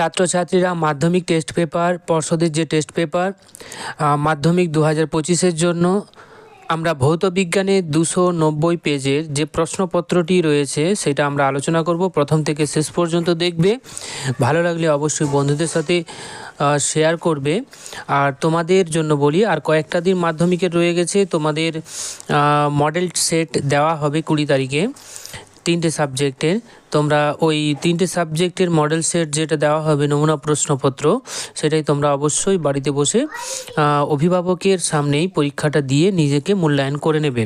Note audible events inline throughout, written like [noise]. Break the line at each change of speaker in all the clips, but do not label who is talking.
ছাত্রছাত্রীরা মাধ্যমিক test paper পর্ষদের যে টেস্ট পেপার মাধ্যমিক দু হাজার পঁচিশের জন্য আমরা ভৌত বিজ্ঞানে দুশো নব্বই পেজের যে প্রশ্নপত্রটি রয়েছে, সেটা আমরা আলোচনা করব। প্রথম থেকে শেষ পর্যন্ত দেখবে। ভালো লাগলে অবশ্যই বন্ধুদের সাথে শেয়ার করবে। আর তোমাদের জন্য বলি, আর কয়েকটা দিন মাধ্যমিকের রয়ে গেছে, তোমাদের মডেল সেট দেওয়া হবে কুড়ি তারিখে। তিনটে সাবজেক্টের, তোমরা ওই তিনটে সাবজেক্টের মডেল সেট যেটা দেওয়া হবে নমুনা প্রশ্নপত্র, সেটাই তোমরা অবশ্যই বাড়িতে বসে অভিভাবকের সামনেই পরীক্ষাটা দিয়ে নিজেকে মূল্যায়ন করে নেবে।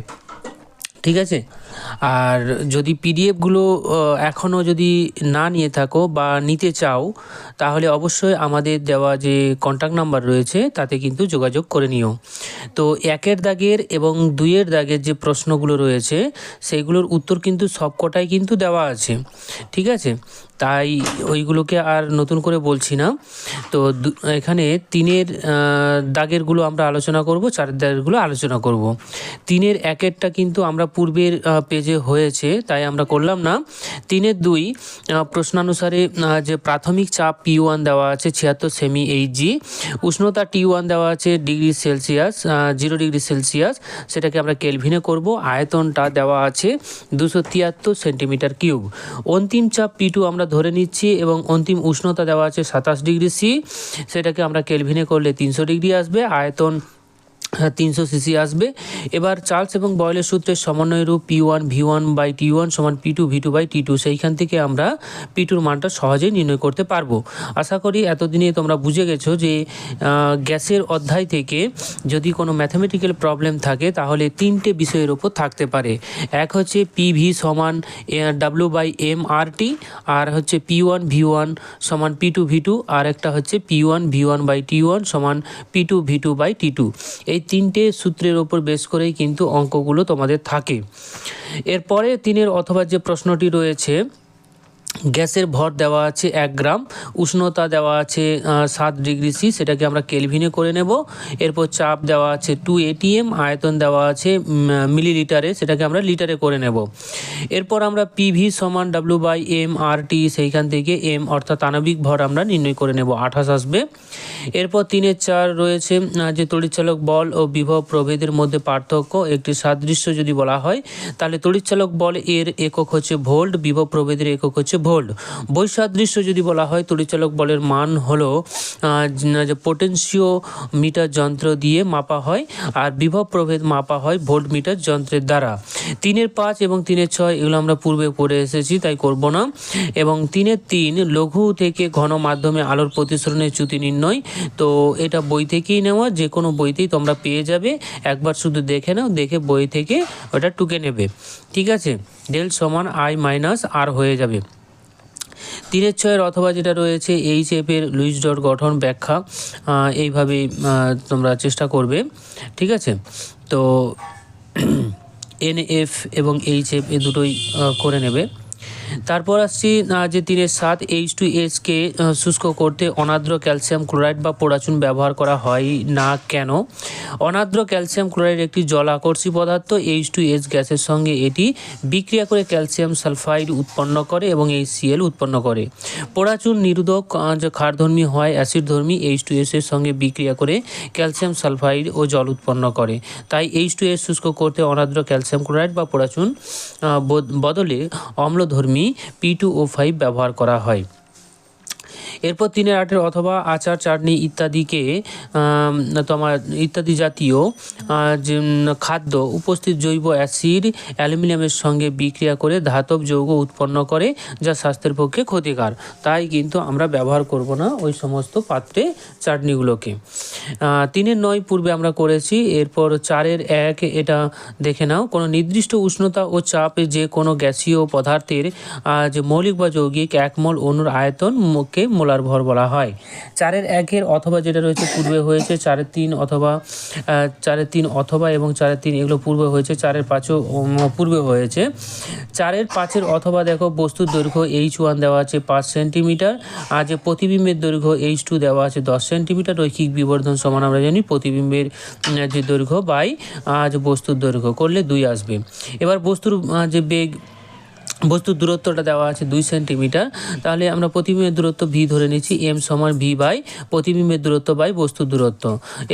ঠিক আছে? আর যদি পিডিএফগুলো এখনও যদি না নিয়ে থাকো বা নিতে চাও, তাহলে অবশ্যই আমাদের দেওয়া যে কন্ট্যাক্ট নাম্বার রয়েছে, তাতে কিন্তু যোগাযোগ করে নিও। তো একের দাগের এবং দুইয়ের দাগের যে প্রশ্নগুলো রয়েছে সেইগুলোর উত্তর কিন্তু সবকটাই কিন্তু দেওয়া আছে। ঠিক আছে? তাই ওইগুলোকে আর নতুন করে বলছি না। তো এখানে তিনের দাগেরগুলো আমরা আলোচনা করব, চারের দাগেরগুলো আলোচনা করব। তিনের একেরটা কিন্তু আমরা পূর্বের পেজে হয়েছে, তাই আমরা করলাম না। তিনের দুই প্রশ্নানুসারে যে প্রাথমিক চাপ পি ওয়ান দেওয়া আছে, ছিয়াত্তর সেমি এইচ জি উষ্ণতা টি ওয়ান দেওয়া আছে, degree Celsius zero degree Celsius, সেটাকে আমরা কেলভিনে করব। আয়তনটা দেওয়া আছে দুশো তিয়াত্তর সেন্টিমিটার কিউব। অন্তিম চাপ পি টু আমরা ধরে নিচ্ছি এবং অন্তিম উষ্ণতা দেওয়া আছে সাতাশ ডিগ্রি সি সেটাকে আমরা কেলভিনে করলে তিনশো ডিগ্রি আসবে। আয়তন তিনশো সিসি আসবে। এবার চার্লস এবং বয়লের সূত্রের সমন্বয় রূপ P one V one by T one সমান P two V two by T two সেইখান থেকে আমরা পি টুর মানটা সহজেই নির্ণয় করতে পারব। আশা করি এতদিনে তোমরা বুঝে গেছো যে গ্যাসের অধ্যায় থেকে যদি কোনো ম্যাথামেটিক্যাল প্রবলেম থাকে, তাহলে তিনটে বিষয়ের ওপর থাকতে পারে। এক হচ্ছে পি ভি সমান W by M R T আর হচ্ছে পি ওয়ান ভি ওয়ান সমান পি টু ভি টু আর একটা হচ্ছে P one V one by T one সমান P two V two by T two এই তিনটে সূত্রের ওপর বেস করেই কিন্তু অঙ্কগুলো তোমাদের থাকে। এরপরে তিনের অথবা যে প্রশ্নটি রয়েছে গ্যাসের ভর দেওয়া আছে এক গ্রাম, উষ্ণতা দেওয়া আছে সাত ডিগ্রি সি, সেটাকে আমরা কেলভিনে করে নেব। এরপর চাপ দেওয়া আছে টু এটিএম, আয়তন দেওয়া আছে মিলিলিটারে, সেটাকে আমরা লিটারে করে নেব। এরপর আমরা পিভি সমান W by M R T, সেইখান থেকে এম, অর্থাৎ আণবিক ভর আমরা নির্ণয় করে নেব, আঠাশ আসবে। এরপর তিনের চার রয়েছে যে তড়িৎচালক বল ও বিভব প্রভেদের মধ্যে পার্থক্য, একটি সাদৃশ্য যদি বলা হয়, তাহলে তড়িৎচালক বল এর একক হচ্ছে ভোল্ট, বিভব প্রভেদের একক হচ্ছে ভোল্ট। বৈসাদৃশ্য যদি বলা হয়, তড়িৎচালক বলের মান হলো যে পোটেনশিও মিটার যন্ত্র দিয়ে মাপা হয় আর বিভব প্রভেদ মাপা হয় ভোল্ট মিটার যন্ত্রের দ্বারা। তিনের পাঁচ এবং তিনের ছয়, এগুলো আমরা পূর্বে পড়ে এসেছি, তাই করব না। এবং তিনের তিন, লঘু থেকে ঘন মাধ্যমে আলোর প্রতিসরণের চ্যুতি নির্ণয়। তো এটা বই থেকেই নেওয়া, যে কোনো বইতেই তোমরা পেয়ে যাবে। একবার শুধু দেখে নাও, দেখে বই থেকে ওটা টুকে নেবে। ঠিক আছে? ডেল সমান আই মাইনাস আর হয়ে যাবে। তিনের ছয়ের অথবা যেটা রয়েছে এইচ এফের লুইস ডট গঠন ব্যাখ্যা এইভাবেই তোমরা চেষ্টা করবে, ঠিক আছে? তো [clears throat] এন এফ এবং এইচ এফ এ দুটোই করে নেবে। তারপর আসছি যে তিনের সাত এইচ টু এসকে শুষ্ক করতে অনাদ্র ক্যালসিয়াম ক্লোরাইড বা পোড়াচুন ব্যবহার করা হয় না কেন? অনাদ্র ক্যালসিয়াম ক্লোরাইড একটি জল আকর্ষী পদার্থ এইচ টু এস গ্যাসের সঙ্গে এটি বিক্রিয়া করে ক্যালসিয়াম সালফাইড উৎপন্ন করে এবং এই সিএল উৎপন্ন করে। পোড়াচুন নিরোধক যে ক্ষারধর্মী হয়, অ্যাসিডধর্মী এইচ টু এস এর সঙ্গে বিক্রিয়া করে ক্যালসিয়াম সালফাইড ও জল উৎপন্ন করে। তাই এইচ টু এস শুষ্ক করতে অনাদ্র ক্যালসিয়াম ক্লোরাইড বা পোড়াচুন বদ- বদলে অম্লধর্মী পি টু ও ফাইভ ব্যবহার করা হয়। এরপর তিনের আটের অথবা আচার, চাটনি ইত্যাদিকে তোমার ইত্যাদি জাতীয় খাদ্য উপস্থিত জৈব অ্যাসিড অ্যালুমিনিয়ামের সঙ্গে বিক্রিয়া করে ধাতব যৌগ উৎপন্ন করে, যা স্বাস্থ্যের পক্ষে ক্ষতিকার। তাই কিন্তু আমরা ব্যবহার করব না ওই সমস্ত পাত্রে চাটনিগুলোকে। তিনের নয় পূর্বে আমরা করেছি, এরপর চারের এক, এটা দেখে নাও। কোনো নির্দিষ্ট উষ্ণতা ও চাপে যে কোনো গ্যাসীয় পদার্থের যে মৌলিক বা যৌগিক এক মোল অণুর আয়তন কে মোলার ভর বলা হয়। চারের একের অথবা যেটা রয়েছে পূর্বে হয়েছে, চারের তিন অথবা চারের তিন অথবা এবং চারের তিন এগুলো পূর্বে হয়েছে, চারের পাঁচও পূর্বে হয়েছে। চারের পাঁচের অথবা দেখো, বস্তুর দৈর্ঘ্য এইচ ওয়ান দেওয়া আছে পাঁচ সেন্টিমিটার, আর যে প্রতিবিম্বের দৈর্ঘ্য এইচ টু দেওয়া আছে দশ সেন্টিমিটার, রৈখিক বিবর্ধন সমান আমরা জানি, প্রতিবিম্বের যে দৈর্ঘ্য, বাই আজ বস্তুর দৈর্ঘ্য, করলে দুই আসবে। এবার বস্তুর যে বেগ বস্তুর দূরত্বটা দেওয়া আছে দুই সেন্টিমিটার। তাহলে আমরা প্রতিবিম্বের দূরত্ব ভি ধরে নিচ্ছি এম সমান ভি বাই প্রতিবিম্বের দূরত্ব বাই বস্তুর দূরত্ব।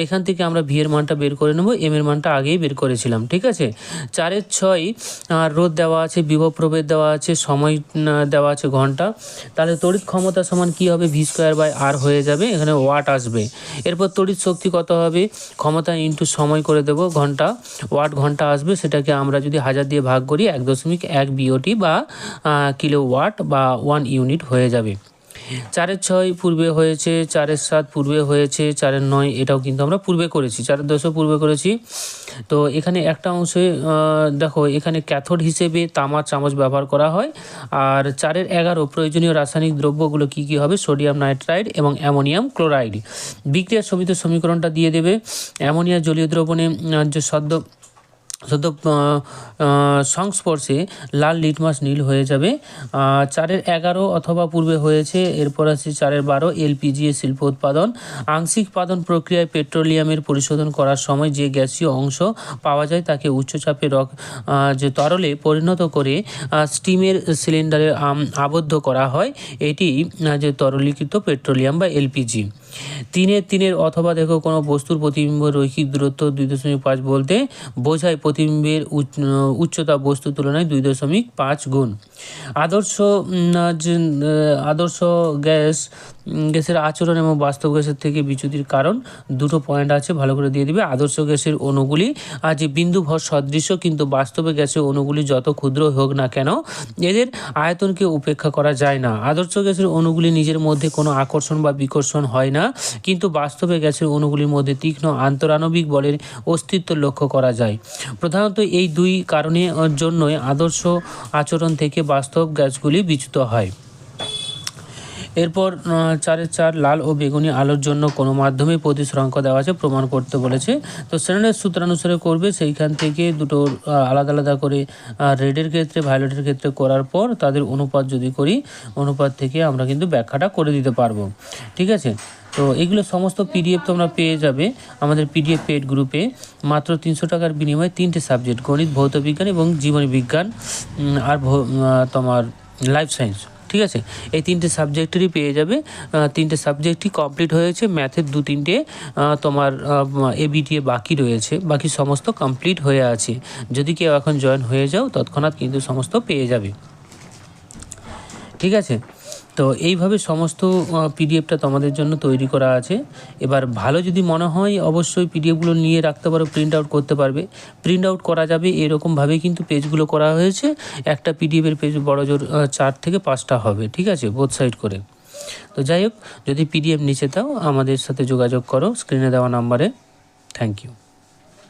এখান থেকে আমরা ভি এর মানটা বের করে নেব এম এর মানটা আগেই বের করেছিলাম, ঠিক আছে? চারের ছয় আর রোদ দেওয়া আছে, বিভব প্রভেদ দেওয়া আছে, সময় দেওয়া আছে ঘণ্টা। তাহলে তড়িৎ ক্ষমতা সমান কি হবে? ভি স্কোয়ার বাই আর হয়ে যাবে, এখানে ওয়াট আসবে। এরপর তড়িৎ শক্তি কত হবে? ক্ষমতা ইন্টু সময় করে দেব ঘণ্টা। ওয়াট ঘণ্টা আসবে, সেটাকে আমরা যদি হাজার দিয়ে ভাগ করি, এক দশমিক এক বিওটি বা কিলো ওয়াট বা ওয়ান ইউনিট হয়ে যাবে। চারের ছয় পূর্বে হয়েছে, চারের সাত পূর্বে হয়েছে, চারের নয় এটাও কিন্তু আমরা পূর্বে করেছি, চারের দশও পূর্বে করেছি। তো এখানে একটা অংশে দেখো, এখানে ক্যাথোড হিসেবে তামার চামচ ব্যবহার করা হয়। আর চারের এগারো প্রয়োজনীয় রাসায়নিক দ্রব্যগুলো কি কি হবে? সোডিয়াম নাইট্রাইড এবং অ্যামোনিয়াম ক্লোরাইড। বিক্রিয়ার সমিত সমীকরণটা দিয়ে দেবে। অ্যামোনিয়া জলীয় দ্রবণে যে সদ্য আহ, সংস্পর্শে লাল লিটমাস নীল হয়ে যাবে। চারের এগারো অথবা পূর্বে হয়েছে এরপর আছে চারের বারো এলপিজি শিল্প উৎপাদন। আংশিক পাদন প্রক্রিয়ায় পেট্রোলিয়ামের পরিশোধন করার সময় যে গ্যাসীয় অংশ পাওয়া যায় তাকে উচ্চচাপে রক যে তরলে পরিণত করে স্টিমের সিলিন্ডারে আবদ্ধ করা হয় এটি যে তরলীকৃত পেট্রোলিয়াম বা এলপিজি। তিনের তিনের অথবা দেখো কোনো বস্তুর প্রতিবিম্ব রৈখিক দূরত্ব দুই দশমিক পাঁচ বলতে বোঝায় প্রতিবিম্বের উচ- উচ্চতা বস্তুর তুলনায় দুই দশমিক পাঁচ গুণ। আদর্শ আদর্শ গ্যাস গ্যাসের আচরণ এবং বাস্তব গ্যাসের থেকে বিচ্যুতির কারণ দুটো পয়েন্ট আছে, ভালো করে দিয়ে দিবে। আদর্শ গ্যাসের অণুগুলি আর যে বিন্দু ভর সদৃশ, কিন্তু বাস্তবে গ্যাসের অণুগুলি যত ক্ষুদ্র হোক না কেন, এদের আয়তনকে উপেক্ষা করা যায় না। আদর্শ গ্যাসের অণুগুলি নিজের মধ্যে কোনো আকর্ষণ বা বিকর্ষণ হয় না, কিন্তু বাস্তবে গ্যাসের অণুগুলির মধ্যে তীক্ষ্ণ আন্তরাণবিক বলের অস্তিত্ব লক্ষ্য করা যায়। প্রধানত এই দুই কারণে জন্যই আদর্শ আচরণ থেকে বাস্তব গ্যাসগুলি বিচ্যুত হয়। এরপর চারের চার লাল ও বেগুনি আলোর জন্য কোনো মাধ্যমে প্রতিশ্রাঙ্ক দেওয়া আছে, প্রমাণ করতে বলেছে। তো শ্রেণির সূত্রানুসারে করবে, সেইখান থেকে দুটো আলাদা আলাদা করে রেডের ক্ষেত্রে, ভায়োলেটের ক্ষেত্রে করার পর তাদের অনুপাত যদি করি, অনুপাত থেকে আমরা কিন্তু ব্যাখ্যাটা করে দিতে পারব। ঠিক আছে? তো এগুলো সমস্ত পিডিএফ তোমরা পেয়ে যাবে আমাদের পিডিএফ পেড গ্রুপে। মাত্র তিনশো টাকার বিনিময়ে তিনটে সাবজেক্ট, গণিত, ভৌত বিজ্ঞান এবং জীবন বিজ্ঞান আর তোমার লাইফ সায়েন্স ঠিক আছে? এই তিনটে সাবজেক্টেরই পেয়ে যাবে। তিনটে সাবজেক্টই কমপ্লিট হয়েছে। ম্যাথের দু তিনটে তোমার এবিটিএ বাকি রয়েছে। বাকি সমস্ত কমপ্লিট হয়ে আছে। যদি কেউ এখন জয়েন হয়ে যাও, তৎক্ষণাৎ কিন্তু সমস্ত পেয়ে যাবে। ঠিক আছে? তো এইভাবে সমস্ত পিডিএফটা তোমাদের জন্য তৈরি করা আছে। এবার ভালো যদি মনে হয়, অবশ্যই পিডিএফগুলো নিয়ে রাখতে পারো প্রিন্ট আউট করতে পারবে। প্রিন্ট আউট করা যাবে এরকমভাবে কিন্তু পেজগুলো করা হয়েছে। একটা পিডিএফের পেজ বড় জোর চার থেকে পাঁচটা হবে, ঠিক আছে? বোথ সাইড করে। তো যাই হোক, যদি পিডিএফ নিচে দাও, আমাদের সাথে যোগাযোগ করো স্ক্রিনে দেওয়া নাম্বারে। Thank you